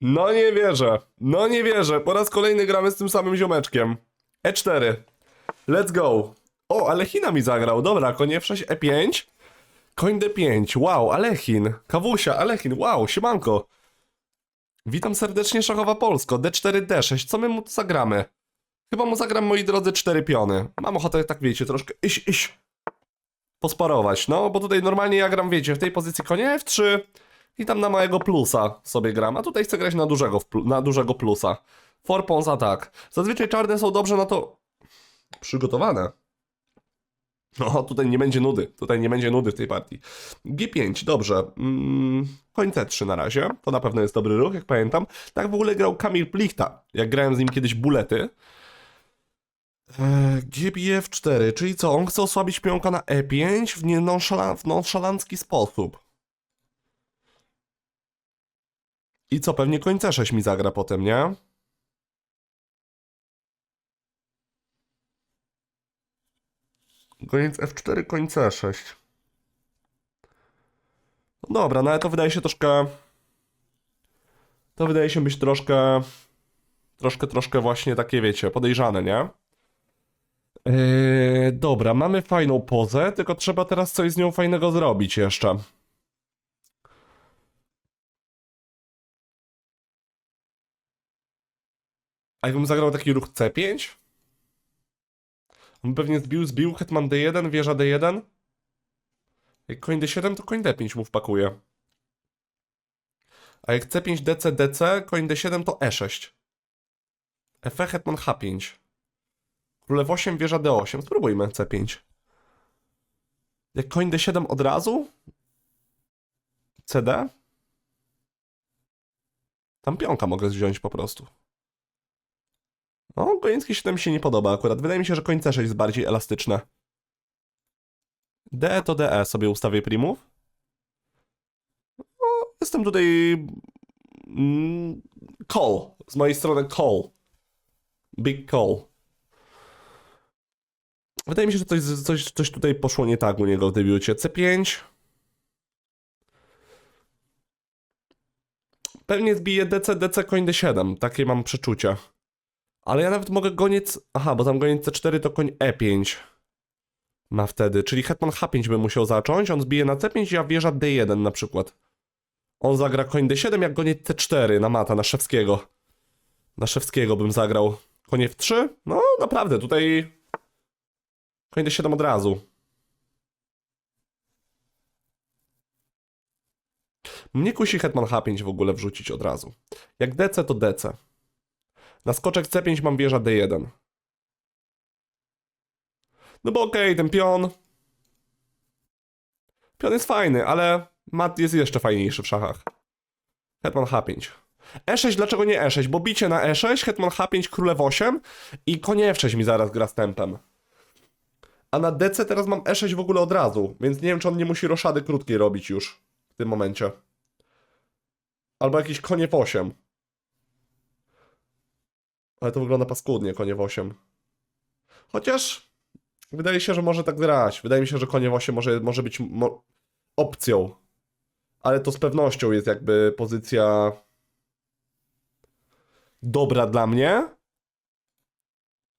No nie wierzę. No nie wierzę. Po raz kolejny gramy z tym samym ziomeczkiem. E4. Let's go. O, Alechina mi zagrał. Dobra, konie F6, E5. Koń D5. Wow, Alechin. Kawusia, Alechin. Wow, siemanko. Witam serdecznie, Szachowa Polsko. D4, D6. Co my mu zagramy? Chyba mu zagram, moi drodzy, cztery piony. Mam ochotę, tak wiecie, troszkę iść, iść. Posparować, no, bo tutaj normalnie ja gram, wiecie, w tej pozycji konie F3 i tam na małego plusa sobie gram, a tutaj chcę grać na dużego, na dużego plusa. Four pawns attack. Zazwyczaj czarne są dobrze na to przygotowane. No, tutaj nie będzie nudy. Tutaj nie będzie nudy w tej partii. G5, dobrze. Mm, koń C3 na razie. To na pewno jest dobry ruch, jak pamiętam. Tak w ogóle grał Kamil Plichta. Jak grałem z nim kiedyś bulety. Eee, GBF 4, czyli co? On chce osłabić pionka na E5 w, w nonszalancki sposób. I co? Pewnie koń C6 mi zagra potem, nie? Goniec F4, koń C6. No dobra, no ale to wydaje się troszkę... To wydaje się być troszkę... Troszkę, troszkę właśnie takie, wiecie, podejrzane, nie? Yy, dobra, mamy fajną pozę, tylko trzeba teraz coś z nią fajnego zrobić jeszcze. Jakbym zagrał taki ruch C5? On pewnie zbił, zbił, hetman D1, wieża D1. Jak koń D7, to koń D5 mu wpakuje. A jak C5, DC, DC, koń D7 to E6. F, hetman H5. Królew 8, wieża D8. Spróbujmy C5. Jak koń D7 od razu? CD? Tam pionka mogę wziąć po prostu. No, Gojnicki 7 mi się nie podoba akurat. Wydaje mi się, że koń C6 jest bardziej elastyczne. DE to DE sobie ustawię primów. No, jestem tutaj... Mm, call. Z mojej strony call. Big call. Wydaje mi się, że coś, coś, coś tutaj poszło nie tak u niego w debiucie. C5. Pewnie zbije DC, DC, koń D7. Takie mam przeczucie. Ale ja nawet mogę goniec... Aha, bo tam goniec C4 to koń E5. Ma wtedy. Czyli hetman H5 by musiał zacząć. On zbije na C5, ja wieża D1 na przykład. On zagra koń D7, jak goniec C4 na mata, na Szewskiego. Na Szewskiego bym zagrał. Koń F3? No, naprawdę, tutaj... Koń D7 od razu. Mnie kusi hetman H5 w ogóle wrzucić od razu. Jak DC to DC. Na skoczek C5 mam wieża D1. No bo okej, ten pion... Pion jest fajny, ale mat jest jeszcze fajniejszy w szachach. Hetman H5. E6, dlaczego nie E6? Bo bicie na E6, hetman H5, królew 8 i konie F6 mi zaraz gra z tempem. A na DC teraz mam E6 w ogóle od razu, więc nie wiem, czy on nie musi roszady krótkiej robić już w tym momencie. Albo jakiś konie 8. Ale to wygląda paskudnie, konie w 8. Chociaż wydaje się, że może tak grać. Wydaje mi się, że konie w 8 może, może być mo opcją. Ale to z pewnością jest jakby pozycja dobra dla mnie.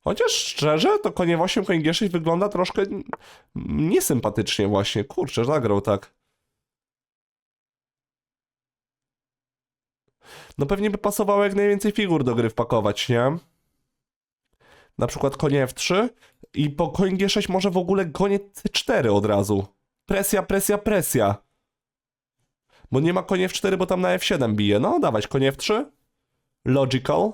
Chociaż szczerze, to konie w 8, koń G6 wygląda troszkę niesympatycznie właśnie. Kurczę, zagrał tak. No pewnie by pasowało jak najwięcej figur do gry wpakować, nie? Na przykład konie F3 i po koń G6 może w ogóle konie C4 od razu. Presja, presja, presja. Bo nie ma konie F4, bo tam na F7 bije. No, dawać konie F3. Logical.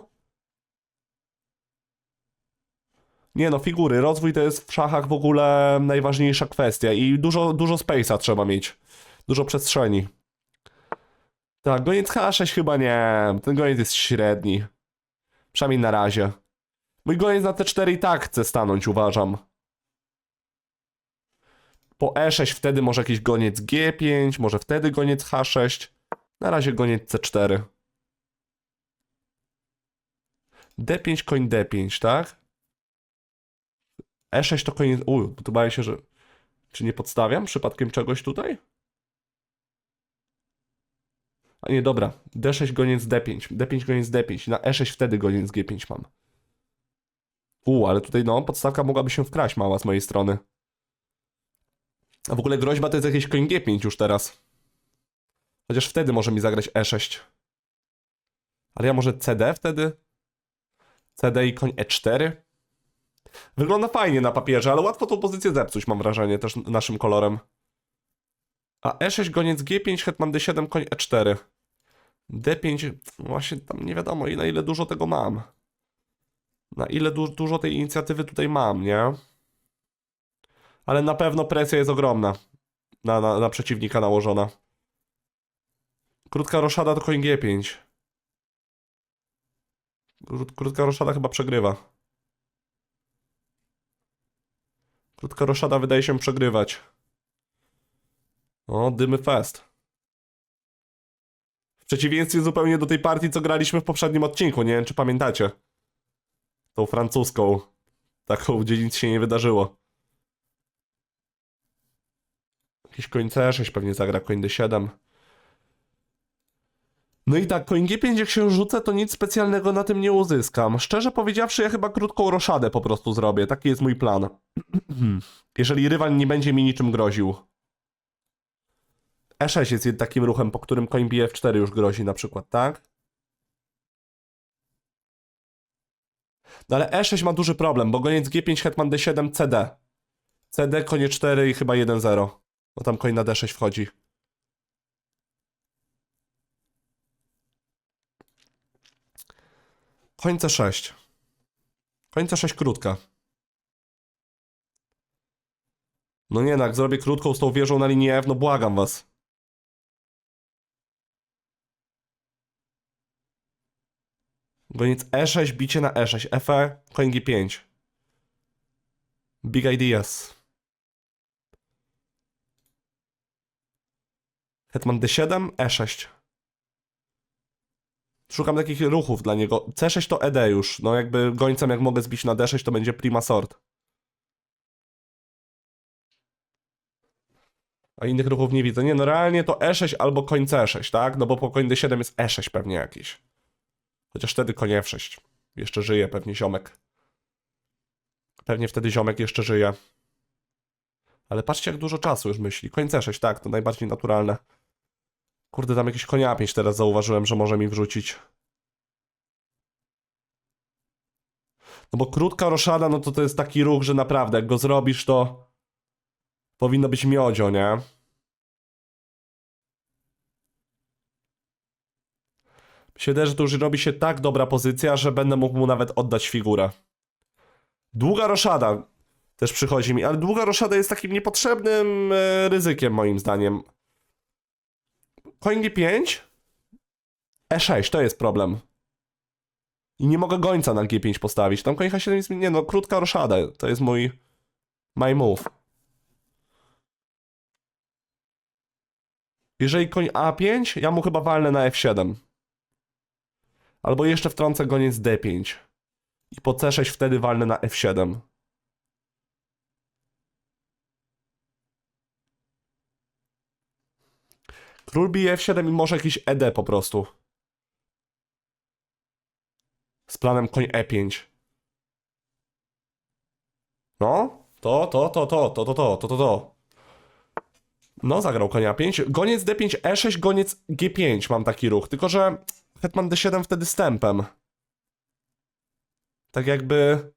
Nie no, figury. Rozwój to jest w szachach w ogóle najważniejsza kwestia i dużo, dużo space'a trzeba mieć. Dużo przestrzeni. Tak, goniec H6 chyba nie. Ten goniec jest średni. Przynajmniej na razie. Mój goniec na T4 i tak chce stanąć, uważam. Po E6 wtedy może jakiś goniec G5, może wtedy goniec H6. Na razie goniec C4. D5, koń D5, tak? E6 to koniec... Uj, tu bawię się, że... Czy nie podstawiam przypadkiem czegoś tutaj? A nie, dobra. D6 goniec D5. D5 goniec D5. Na E6 wtedy goniec G5 mam. U, ale tutaj no, podstawka mogłaby się wkraść mała z mojej strony. A w ogóle groźba to jest jakieś koń G5 już teraz. Chociaż wtedy może mi zagrać E6. Ale ja może CD wtedy? CD i koń E4? Wygląda fajnie na papierze, ale łatwo tą pozycję zepsuć, mam wrażenie, też naszym kolorem. A E6 goniec G5, hetman D7, koń E4. D5, właśnie tam nie wiadomo na ile dużo tego mam. Na ile du dużo tej inicjatywy tutaj mam, nie? Ale na pewno presja jest ogromna na, na, na przeciwnika nałożona. Krótka roszada to koń G5. Krót- Krótka roszada chyba przegrywa. Krótka roszada wydaje się przegrywać. O, dymy fest. W przeciwieństwie zupełnie do tej partii, co graliśmy w poprzednim odcinku. Nie wiem, czy pamiętacie. Tą francuską. Taką, gdzie nic się nie wydarzyło. Jakiś koń C6 pewnie zagra, koń D7. No i tak, koń G5 jak się rzucę, to nic specjalnego na tym nie uzyskam. Szczerze powiedziawszy, ja chyba krótką roszadę po prostu zrobię. Taki jest mój plan. Jeżeli rywal nie będzie mi niczym groził. E6 jest takim ruchem, po którym koń bije F4 już grozi na przykład, tak? No ale E6 ma duży problem, bo goniec G5, hetman D7, CD. CD, konie 4 i chyba 1-0. Bo tam koń na D6 wchodzi. Koń C6. Koń C6 krótka. No nie, no jak zrobię krótką z tą wieżą na linii F, no błagam was. Goniec E6, bicie na E6, FE, koń G5. Big ideas. Hetman D7, E6. Szukam takich ruchów dla niego. C6 to ED już. No jakby gońcem jak mogę zbić na D6 to będzie prima sort. A innych ruchów nie widzę. Nie, no realnie to E6 albo koń C6, tak? No bo po koń D7 jest E6 pewnie jakiś. Chociaż wtedy koń F6. Jeszcze żyje pewnie ziomek. Pewnie wtedy ziomek jeszcze żyje. Ale patrzcie jak dużo czasu już myśli. Koń C6, tak, to najbardziej naturalne. Kurde, tam jakiś konia 5 teraz zauważyłem, że może mi wrzucić. No bo krótka roszada, no to to jest taki ruch, że naprawdę, jak go zrobisz, to powinno być miodzio, nie? Się wydaje, że to już robi się tak dobra pozycja, że będę mógł mu nawet oddać figurę. Długa roszada też przychodzi mi, ale długa roszada jest takim niepotrzebnym e, ryzykiem moim zdaniem. Koń G5? E6, to jest problem. I nie mogę gońca na G5 postawić. Tam koń H7 jest... Nie no, krótka roszada. To jest mój... My move. Jeżeli koń A5, ja mu chyba walnę na F7. Albo jeszcze wtrącę goniec D5. I po C6 wtedy walnę na F7. Król bije F7 i może jakiś ED po prostu. Z planem koń E5. No, to, to, to, to, to, to, to, to, to, to. No, zagrał konia 5. Goniec D5, E6, goniec G5 mam taki ruch. Tylko, że hetman D7 wtedy stępem. Tak jakby...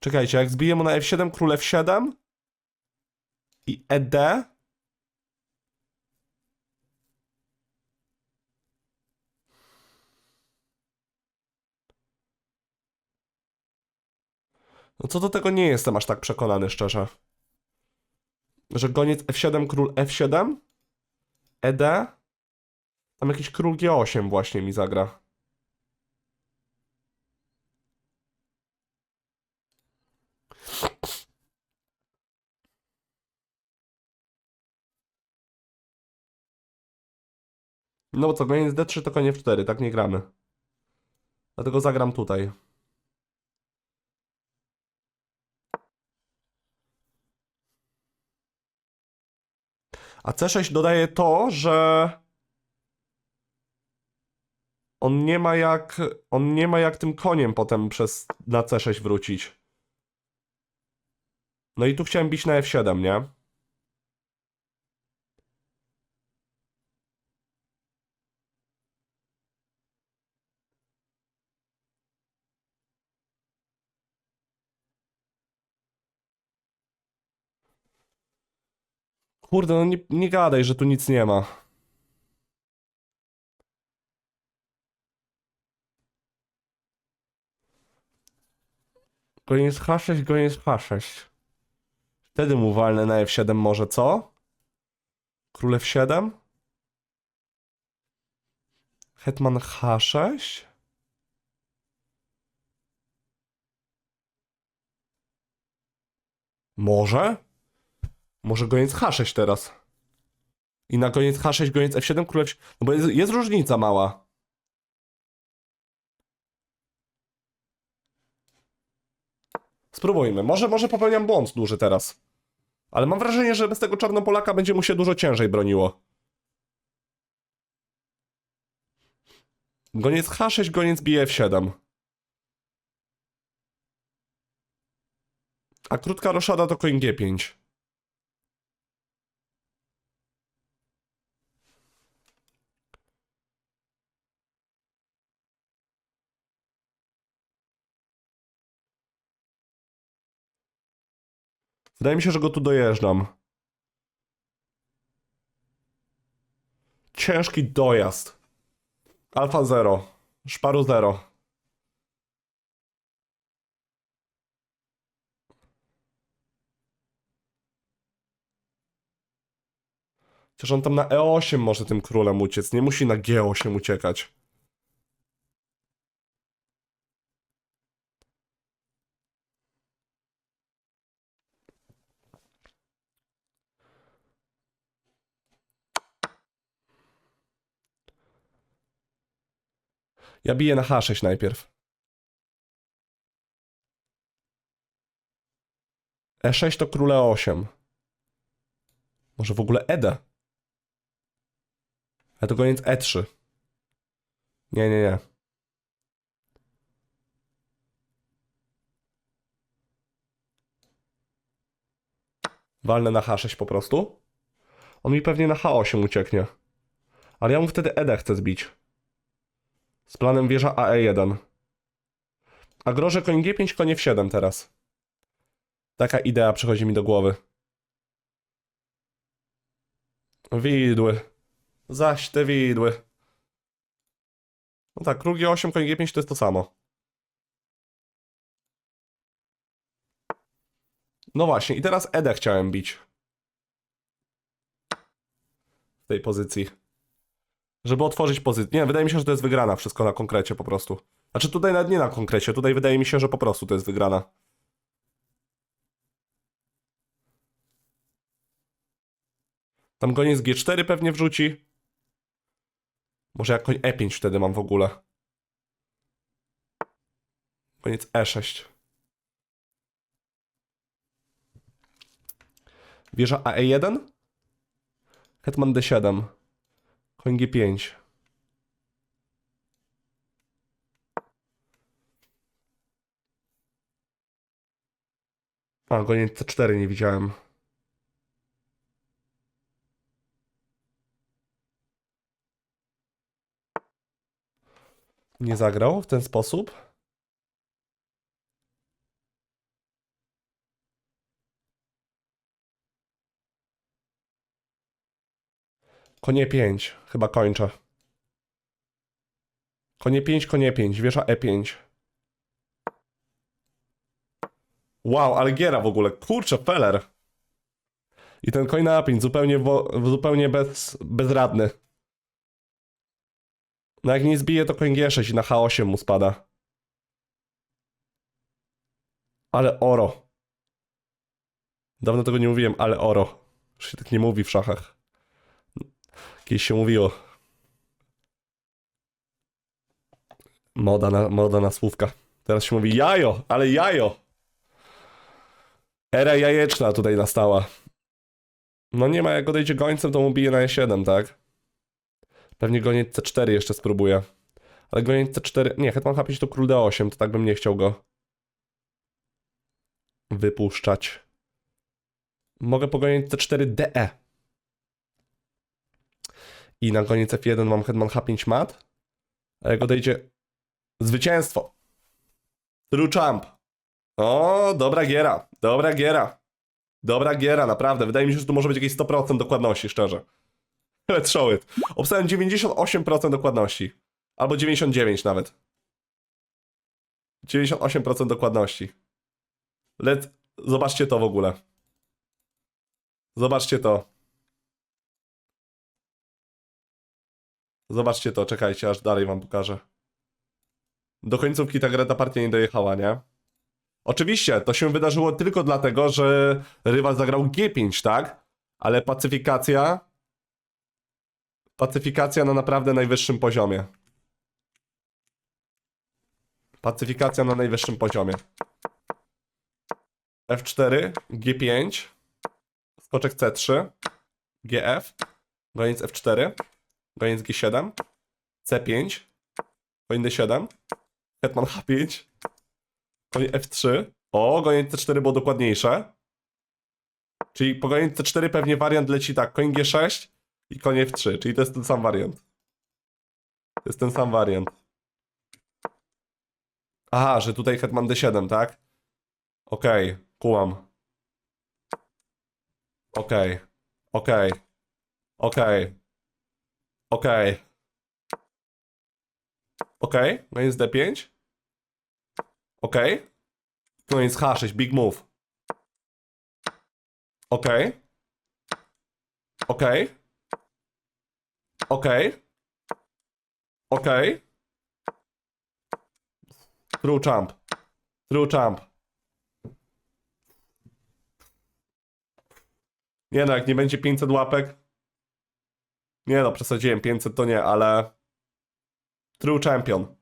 Czekajcie, jak zbiję mu na F7, król F7 i ED. No co do tego nie jestem aż tak przekonany, szczerze. Że goniec F7, król F7, ED, tam jakiś król G8 właśnie mi zagra. No bo co, goniec D3 to konie F4, tak nie gramy. Dlatego zagram tutaj. A C6 dodaje to, że on nie ma jak on nie ma jak tym koniem potem przez na C6 wrócić. No i tu chciałem bić na F7, nie? Kurde, no nie, nie gadaj, że tu nic nie ma. Goniec H6, goniec H6. Wtedy mu walnę na F7 może, co? Król F7? Hetman H6? Może? Może goniec H6 teraz. I na koniec H6, goniec F7, król F7. No bo jest, jest różnica mała. Spróbujmy. Może, może popełniam błąd duży teraz. Ale mam wrażenie, że bez tego czarnopolaka będzie mu się dużo ciężej broniło. Goniec H6, goniec bije F7. A krótka roszada to koń G5. Wydaje mi się, że go tu dojeżdżam. Ciężki dojazd. Alfa 0. Szparu 0. Chociaż on tam na E8 może tym królem uciec. Nie musi na G8 uciekać. Ja biję na H6 najpierw. E6 to króle 8. Może w ogóle ED? Ale to koniec E3. Nie, nie, nie. Walnę na H6 po prostu. On mi pewnie na H8 ucieknie. Ale ja mu wtedy ED chcę zbić. Z planem wieża AE1. A groże koń G5, konie F7 teraz. Taka idea przychodzi mi do głowy. Widły. Zaś te widły. No tak, król G8, koń G5 to jest to samo. No właśnie, i teraz Edę chciałem bić. W tej pozycji. Żeby otworzyć pozycję. Nie, wydaje mi się, że to jest wygrana wszystko na konkrecie po prostu. Znaczy tutaj nawet nie na konkrecie, tutaj wydaje mi się, że po prostu to jest wygrana. Tam goniec G4 pewnie wrzuci. Może jak koń E5 wtedy mam w ogóle. Koniec E6. Wieża AE1? Hetman D7. Koń G5. A, goniec C4 nie widziałem. Nie zagrał w ten sposób? Konie 5, chyba kończę. Konie 5, konie 5, wieża E5. Wow, ale giera w ogóle, kurczę, feller. I ten koń na A5, zupełnie, zupełnie bez, bezradny. No jak nie zbije, to koń G6 i na H8 mu spada. Ale oro. Dawno tego nie mówiłem, ale oro. Już się tak nie mówi w szachach. Kiedyś się mówiło. Moda na, moda na słówka. Teraz się mówi jajo, ale jajo. Era jajeczna tutaj nastała. No nie ma, jak odejdzie gońcem, to mu bije na E7, tak? Pewnie goniec C4 jeszcze spróbuję. Ale goniec C4... Nie, hetman H5 to król D8, to tak bym nie chciał go wypuszczać. Mogę pogonić C4 DE. I na koniec F1 mam hetman H5 mat. A jak odejdzie... Zwycięstwo! True champ. O, dobra giera, dobra giera. Dobra giera, naprawdę. Wydaje mi się, że tu może być jakieś 100% dokładności, szczerze. Let's show it. Obstałem 98% dokładności. Albo 99 nawet. 98% dokładności. Let... Zobaczcie to w ogóle. Zobaczcie to. Zobaczcie to, czekajcie, aż dalej wam pokażę. Do końcówki ta gra, ta partia nie dojechała, nie? Oczywiście, to się wydarzyło tylko dlatego, że rywal zagrał G5, tak? Ale pacyfikacja... Pacyfikacja na naprawdę najwyższym poziomie. Pacyfikacja na najwyższym poziomie. F4, G5, skoczek C3, GF, goniec F4, goniec G7, C5, koń D7, hetman H5, koń F3. O, goniec C4 było dokładniejsze. Czyli po goniec C4 pewnie wariant leci tak, koń G6 i koń F3, czyli to jest ten sam wariant. To jest ten sam wariant. Aha, że tutaj hetman D7, tak? Okej, kułam. Okej, okej, okej, okej. Okej, no jest D5. Okej. No jest H6, big move. Okej. Okej. Okej. Okej. True champ. True champ. Nie no, jak nie będzie 500 łapek. Nie no, przesadziłem, 500 to nie, ale... True champion.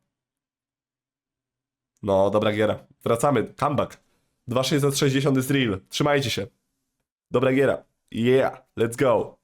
No, dobra giera. Wracamy, comeback. 2660 jest real. Trzymajcie się. Dobra giera. Yeah, let's go.